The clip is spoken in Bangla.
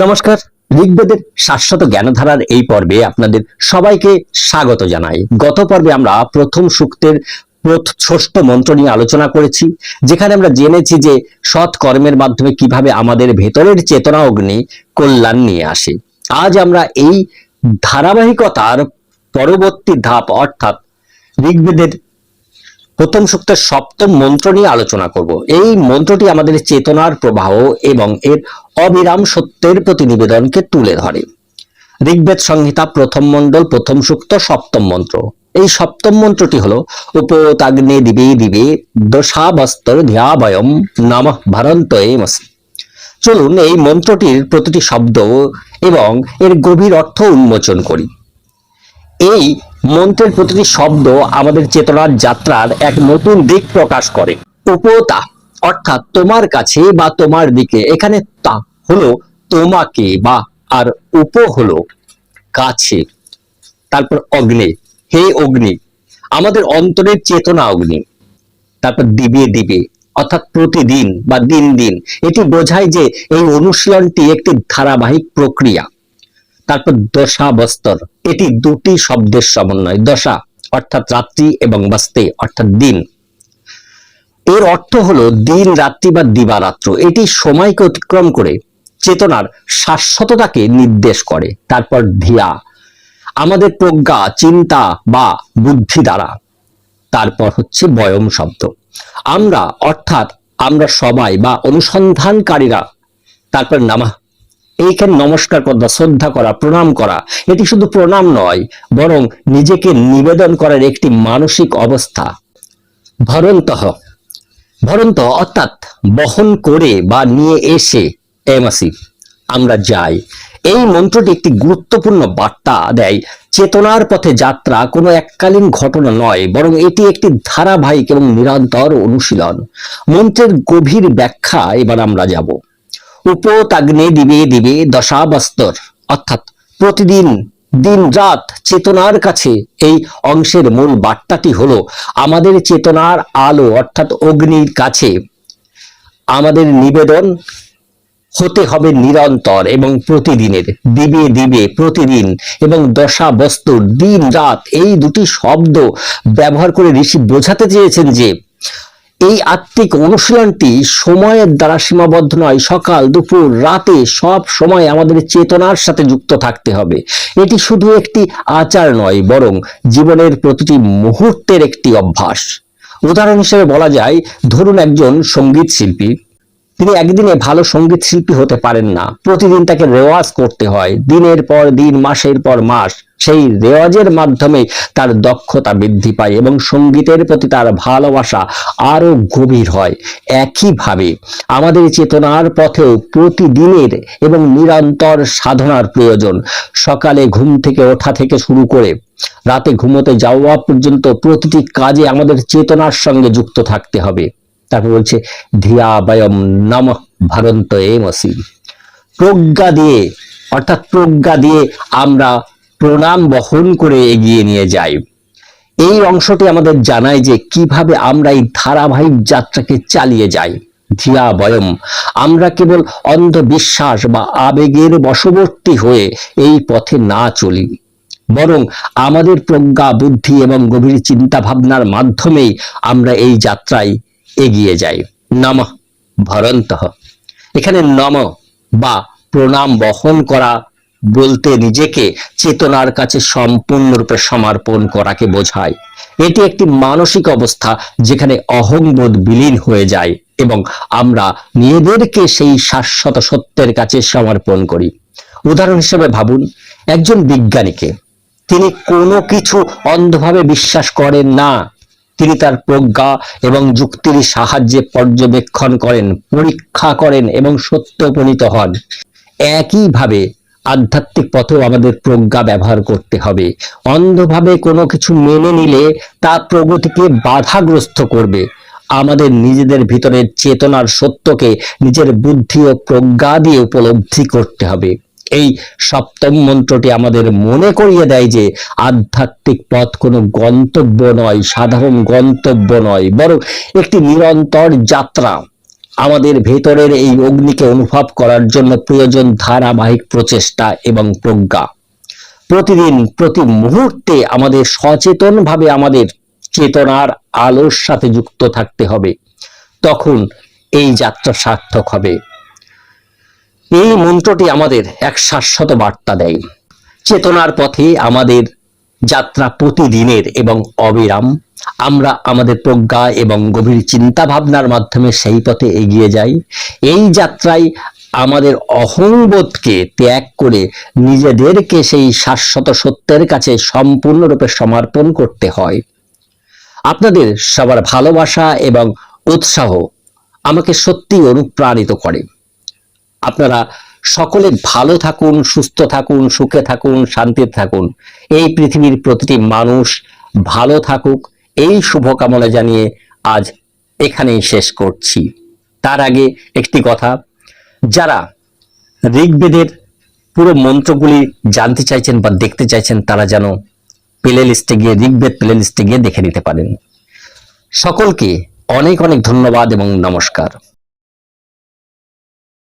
নমস্কার, ঋগ্বেদের শাশ্বত জ্ঞানধারার এই পর্বে আপনাদের সবাইকে স্বাগত জানাই। গত পর্বে আমরা প্রথম সূক্তের ষষ্ঠ মন্ত্র নিয়ে আলোচনা করেছি, যেখানে আমরা জেনেছি যে সৎ কর্মের মাধ্যমে কীভাবে আমাদের ভেতরের চেতনা, অগ্নি, কল্যাণ নিয়ে আসে। আজ আমরা এই ধারাবাহিকতার পরবর্তী ধাপ, অর্থাৎ ঋগ্বেদের প্রথম সূক্তের সপ্তম মন্ত্র নিয়ে আলোচনা করব। এই মন্ত্রটি আমাদের চেতনার প্রবাহ এবং এর অবিরাম সত্যের প্রতিনিবেদনকে তুলে ধরে। ঋগ্বেদ সংহিতা প্রথম মণ্ডল, প্রথম সূক্ত, সপ্তম মন্ত্র। এই সপ্তম মন্ত্রটি হলো, উপতাগ্নে দিবে দিবে দশাবস্তর ধ্যাবয়ম নমঃ ভারন্তয়েমস চলুন এই মন্ত্রটির প্রতিটি শব্দ এবং এর গভীর অর্থ উন্মোচন করি। এই মন্ত্রের প্রতিটি শব্দ আমাদের চেতনার যাত্রার এক নতুন দিক প্রকাশ করে। উপতা অর্থাৎ তোমার কাছে বা তোমার দিকে। এখানে তা হলো তোমাকে বা, আর উপ হলো কাছে। তারপর অগ্নি, হে অগ্নি, আমাদের অন্তরের চেতনা অগ্নি। তারপর দিবে দিবে, অর্থাৎ প্রতিদিন বা দিন দিন। এটি বোঝায় যে এই অনুশীলনটি একটি ধারাবাহিক প্রক্রিয়া। তারপর দশা বস্তর। এটি দুটি শব্দের সমন্বয়। দশা অর্থাৎ রাত্রি এবং বস্তে অর্থাৎ দিন। এর অর্থ হলো দিন, রাত্রি বা দিবারাত্র। এটি সময়কে অতিক্রম করে চেতনার শাশ্বততাকে নির্দেশ করে। তারপর ধিয়া। আমাদের প্রজ্ঞা, চিন্তা বা বুদ্ধি দ্বারা। তারপর হচ্ছে বয়ম শব্দ। আমরা অর্থাৎ আমরা সবাই বা অনুসন্ধানকারীরা। তারপর নামা এইখানে নমস্কার করা, শ্রদ্ধা করা, প্রণাম করা, এটি শুধু প্রণাম নয়, বরং নিজেকে নিবেদন করার একটি মানসিক অবস্থা। ভরন্তঃ, ভরন্ত অর্থাৎ বহন করে বা নিয়ে এসে এমাসি আমরা যাই। এই মন্ত্রটি একটি গুরুত্বপূর্ণ বার্তা দেয়। চেতনার পথে যাত্রা কোনো এককালীন ঘটনা নয়, বরং এটি একটি ধারাবাহিক এবং নিরন্তর অনুশীলন। মন্ত্রের গভীর ব্যাখ্যা এবার আমরা যাব। উপতাগ্নে দিবে দিবে দশাবস্তর। অর্থাৎ প্রতিদিন, দিন রাত চেতনার কাছে এই অংশের মূল বার্তাটি হলো, আমাদের চেতনার আলো, অর্থাৎ অগ্নির কাছে আমাদের নিবেদন হতে হবে নিরন্তর এবং প্রতিদিনের, দিবে দিবে প্রতিদিন এবং দশা বস্তুর দিন রাত। এই দুটি শব্দ ব্যবহার করে ঋষি বোঝাতে চেয়েছেন যে এই আত্মিক অনুশীলনটি সময়ের দ্বারা সীমাবদ্ধ নয়। সকাল, দুপুর, রাতে সব সময় আমাদের চেতনার সাথে যুক্ত থাকতে হবে। এটি শুধু একটি আচার নয়, বরং জীবনের প্রতিটি মুহূর্তের একটি অভ্যাস। উদাহরণ হিসেবে বলা যায়, ধরুন একজন সংগীত শিল্পী। তিনি একদিনে ভালো সংগীত শিল্পী হতে পারেন না। প্রতিদিন তাকে রেওয়াজ করতে হয়। দিনের পর দিন, মাসের পর মাস সেই রেওয়াজের মাধ্যমে তার দক্ষতা বৃদ্ধি পায় এবং সঙ্গীতের প্রতি তার ভালোবাসা আরও গভীর হয়। একইভাবে আমাদের চেতনার পথেও প্রতিদিনের এবং নিরন্তর সাধনার প্রয়োজন। সকালে ঘুম থেকে ওঠা থেকে শুরু করে রাতে ঘুমোতে যাওয়া পর্যন্ত প্রতিটি কাজে আমাদের চেতনার সঙ্গে যুক্ত থাকতে হবে। তারপর বলছে, ধিয়া বয়ম নম ভারন্ত প্রজ্ঞা দিয়ে, অর্থাৎ প্রজ্ঞা দিয়ে আমরা প্রণাম বহন করে এগিয়ে নিয়ে যাই। এই অংশটি আমাদের জানায় যে কীভাবে আমরা এই ধারাবাহিক যাত্রাকে চালিয়ে যাই। ধিয়া বয়ম, আমরা কেবল অন্ধবিশ্বাস বা আবেগের বশবর্তী হয়ে এই পথে না চলি, বরং আমাদের প্রজ্ঞা, বুদ্ধি এবং গভীর চিন্তা ভাবনার মাধ্যমেই আমরা এই যাত্রায় এগিয়ে যাই। নম ভরন্ত। এখানে নম বা প্রণাম বহন করা বলতে নিজেকে চেতনার কাছে সম্পূর্ণরূপে সমর্পণ করাকে বোঝায়। এটি একটি মানসিক অবস্থা যেখানে অহংবোধ বিলীন হয়ে যায় এবং আমরা নিজেদেরকে সেই শাশ্বত সত্যের কাছে সমর্পণ করি। উদাহরণ হিসেবে ভাবুন, একজন বিজ্ঞানীকে। তিনি কোনো কিছু অন্ধভাবে বিশ্বাস করেন না। তিনি তার প্রজ্ঞা এবং যুক্তির সাহায্যে পর্যবেক্ষণ করেন, পরীক্ষা করেন এবং সত্য উপনীত হন। একইভাবে আধ্যাত্মিক পথেও আমাদের প্রজ্ঞা ব্যবহার করতে হবে। অন্ধভাবে কোনো কিছু মেনে নিলে তা প্রগতিকে বাধাগ্রস্ত করবে। আমাদের নিজেদের ভিতরের চেতনার সত্যকে নিজের বুদ্ধি ও প্রজ্ঞা দিয়ে উপলব্ধি করতে হবে। এই সপ্তম মন্ত্রটি আমাদের মনে করিয়ে দেয় যে আধ্যাত্মিক পথ কোনো গন্তব্য নয়, সাধারণ গন্তব্য নয়, বরং একটি নিরন্তর যাত্রা। আমাদের ভেতরের এই অগ্নিকে অনুভব করার জন্য প্রয়োজন ধারাবাহিক প্রচেষ্টা এবং প্রজ্ঞা। প্রতিদিন, প্রতি মুহূর্তে আমাদের সচেতনভাবে আমাদের চেতনার আলোর সাথে যুক্ত থাকতে হবে। তখন এই যাত্রা সার্থক হবে। এই মন্ত্রটি আমাদের এক শাশ্বত বার্তা দেয়। চেতনার পথে আমাদের যাত্রা প্রতিদিনের এবং অবিরাম। আমরা আমাদের প্রজ্ঞা এবং গভীর চিন্তা ভাবনার মাধ্যমে সেই পথে এগিয়ে যাই। এই যাত্রায় আমাদের অহংবোধকে ত্যাগ করে নিজেদেরকে সেই শাশ্বত সত্যের কাছে সম্পূর্ণরূপে সমর্পণ করতে হয়। আপনাদের সবার ভালোবাসা এবং উৎসাহ আমাকে সত্যি অনুপ্রাণিত করে। আপনারা সকলে ভালো থাকুন, সুস্থ থাকুন, সুখে থাকুন, শান্তিতে থাকুন। এই পৃথিবীর প্রতিটি মানুষ ভালো থাকুক। এই শুভকামনা জানিয়ে আজ এখানেই শেষ করছি। তার আগে একটি কথা, যারা ঋগ্বেদের পুরো মন্ত্রগুলি জানতে চাইছেন বা দেখতে চাইছেন, তারা যেন প্লে লিস্টে গিয়ে, ঋগ্বেদ প্লে লিস্টে গিয়ে দেখে নিতে পারেন। সকলকে অনেক অনেক ধন্যবাদ এবং নমস্কার।